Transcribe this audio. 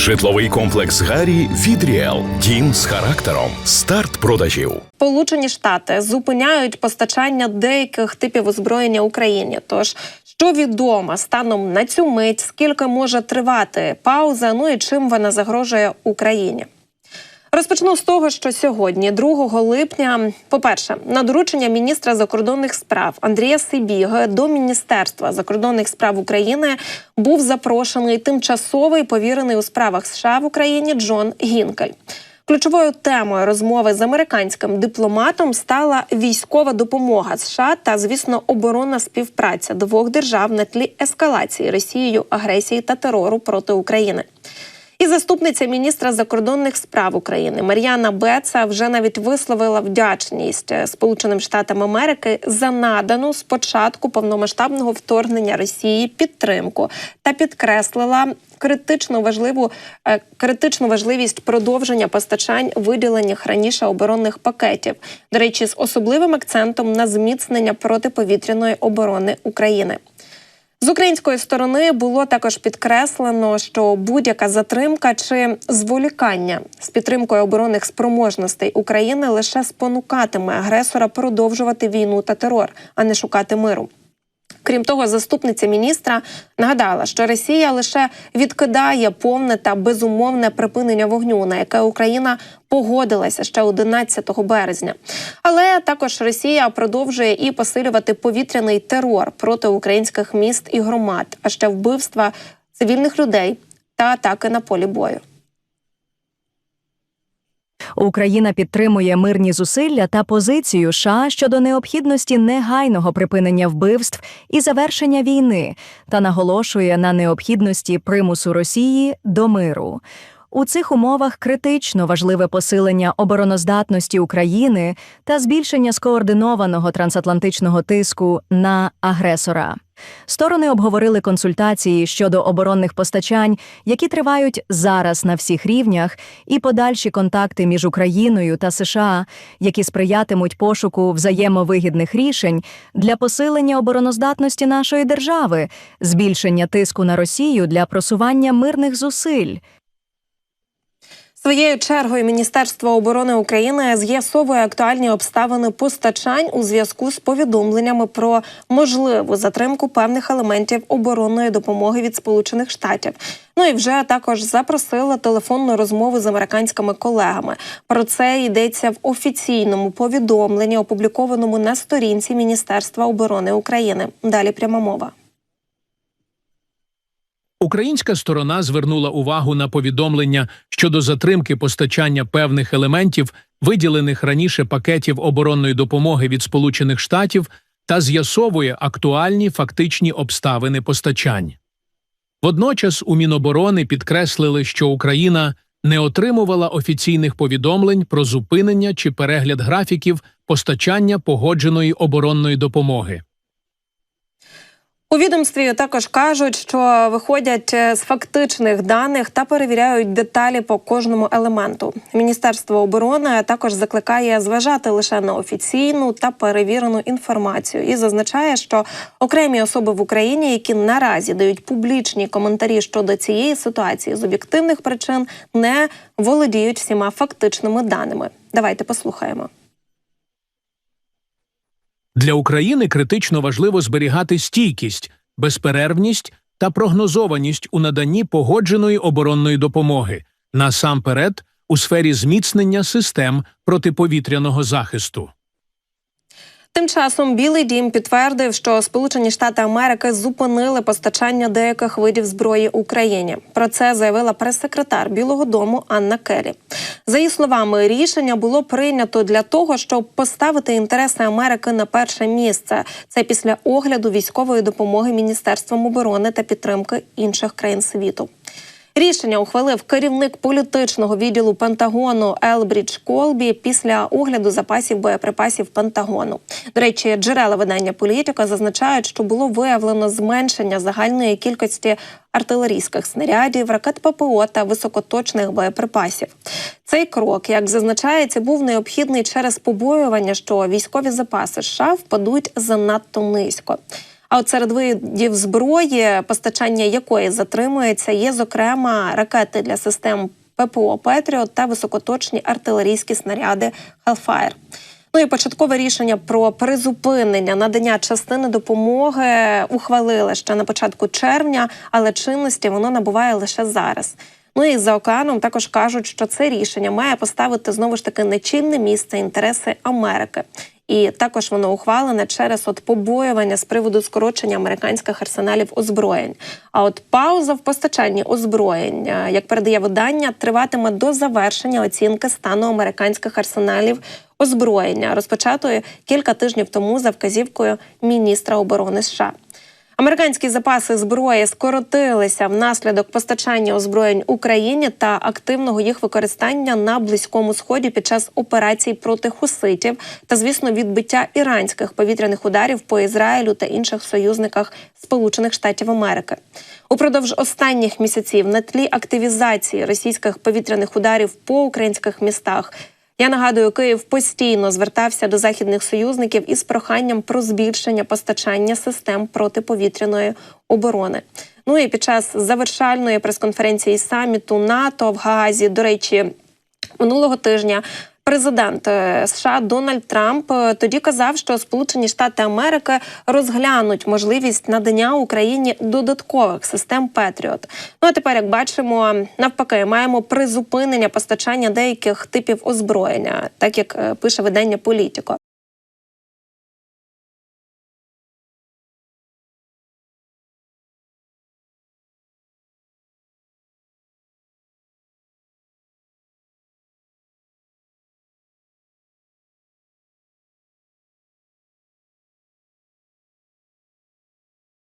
Житловий комплекс Гарі від Ріел. Дім з характером. Старт продажів. Сполучені Штати зупиняють постачання деяких типів озброєння Україні. Тож що відомо станом на цю мить, скільки може тривати пауза? Ну і чим вона загрожує Україні? Розпочну з того, що сьогодні, 2 липня, по-перше, на доручення міністра закордонних справ Андрія Сибіги до Міністерства закордонних справ України був запрошений тимчасовий повірений у справах США в Україні Джон Гінкель. Ключовою темою розмови з американським дипломатом стала військова допомога США та, звісно, оборонна співпраця двох держав на тлі ескалації Росією агресії та терору проти України. І заступниця міністра закордонних справ України Мар'яна Беца вже навіть висловила вдячність е, Сполученим Штатам Америки за надану спочатку повномасштабного вторгнення Росії підтримку та підкреслила критично важливу е, критичну важливість продовження постачань виділених раніше оборонних пакетів. До речі, з особливим акцентом на зміцнення протиповітряної оборони України. З української сторони було також підкреслено, що будь-яка затримка чи зволікання з підтримкою оборонних спроможностей України лише спонукатиме агресора продовжувати війну та терор, а не шукати миру. Крім того, заступниця міністра нагадала, що Росія лише відкидає повне та безумовне припинення вогню, на яке Україна погодилася ще 11 березня. Але також Росія продовжує і посилювати повітряний терор проти українських міст і громад, а ще вбивства цивільних людей та атаки на полі бою. Україна підтримує мирні зусилля та позицію США щодо необхідності негайного припинення вбивств і завершення війни та наголошує на необхідності примусу Росії до миру. У цих умовах критично важливе посилення обороноздатності України та збільшення скоординованого трансатлантичного тиску на агресора. Сторони обговорили консультації щодо оборонних постачань, які тривають зараз на всіх рівнях, і подальші контакти між Україною та США, які сприятимуть пошуку взаємовигідних рішень для посилення обороноздатності нашої держави, збільшення тиску на Росію для просування мирних зусиль. Своєю чергою Міністерство оборони України з'ясовує актуальні обставини постачань у зв'язку з повідомленнями про можливу затримку певних елементів оборонної допомоги від Сполучених Штатів. Ну і вже також запросила телефонну розмову з американськими колегами. Про це йдеться в офіційному повідомленні, опублікованому на сторінці Міністерства оборони України. Далі пряма мова. Українська сторона звернула увагу на повідомлення щодо затримки постачання певних елементів, виділених раніше пакетів оборонної допомоги від Сполучених Штатів, та з'ясовує актуальні фактичні обставини постачань. Водночас у Міноборони підкреслили, що Україна не отримувала офіційних повідомлень про зупинення чи перегляд графіків постачання погодженої оборонної допомоги. У відомстві також кажуть, що виходять е, з фактичних даних та перевіряють деталі по кожному елементу. Міністерство оборони також закликає зважати лише на офіційну та перевірену інформацію і зазначає, що окремі особи в Україні, які наразі дають публічні коментарі щодо цієї ситуації, з об'єктивних причин не володіють всіма фактичними даними. Давайте послухаємо. Для України критично важливо зберігати стійкість, безперервність та прогнозованість у наданні погодженої оборонної допомоги насамперед у сфері зміцнення систем протиповітряного захисту. Тим часом Білий Дім підтвердив, що Сполучені Штати Америки зупинили постачання деяких видів зброї Україні. Про це заявила прес-секретар Білого Дому Анна Керрі. За її словами, рішення було прийнято для того, щоб поставити інтереси Америки на перше місце. Це після огляду військової допомоги Міністерством оборони та підтримки інших країн світу. Рішення ухвалив керівник політичного відділу Пентагону Елбрідж Колбі після огляду запасів боєприпасів Пентагону. До речі, джерела видання політика зазначають, що було виявлено зменшення загальної кількості артилерійських снарядів, ракет ППО та високоточних боєприпасів. Цей крок, як зазначається, був необхідний через побоювання, що військові запаси США впадуть занадто низько. А от серед видів зброї, постачання якої затримується, є зокрема ракети для систем ППО Петріот та високоточні артилерійські снаряди Hellfire. Ну і початкове рішення про призупинення надання частини допомоги ухвалили ще на початку червня, але чинності воно набуває лише зараз. Ну і за океаном також кажуть, що це рішення має поставити знову ж таки нечинне місце інтереси Америки. І також воно ухвалене через от побоювання з приводу скорочення американських арсеналів озброєнь. А от пауза в постачанні озброєнь, е, як передає видання, триватиме до завершення оцінки стану американських арсеналів озброєння, розпочатої кілька тижнів тому за вказівкою міністра оборони США. Американські запаси зброї скоротилися внаслідок постачання озброєнь Україні та активного їх використання на близькому сході під час операцій проти хуситів та, звісно, відбиття іранських повітряних ударів по Ізраїлю та інших союзниках Сполучених Штатів Америки. Упродовж останніх місяців на тлі активізації російських повітряних ударів по українських містах. Я нагадую, Київ постійно звертався до західних союзників із проханням про збільшення постачання систем протиповітряної оборони. Ну і під час завершальної прес-конференції саміту НАТО в Гаазі, до речі, минулого тижня. Президент е, США Дональд Трамп е, тоді казав, що Сполучені Штати Америки розглянуть можливість надання Україні додаткових систем Петріот. Ну а тепер, як бачимо, навпаки, маємо призупинення постачання деяких типів озброєння, так як е, пише видання Політіко.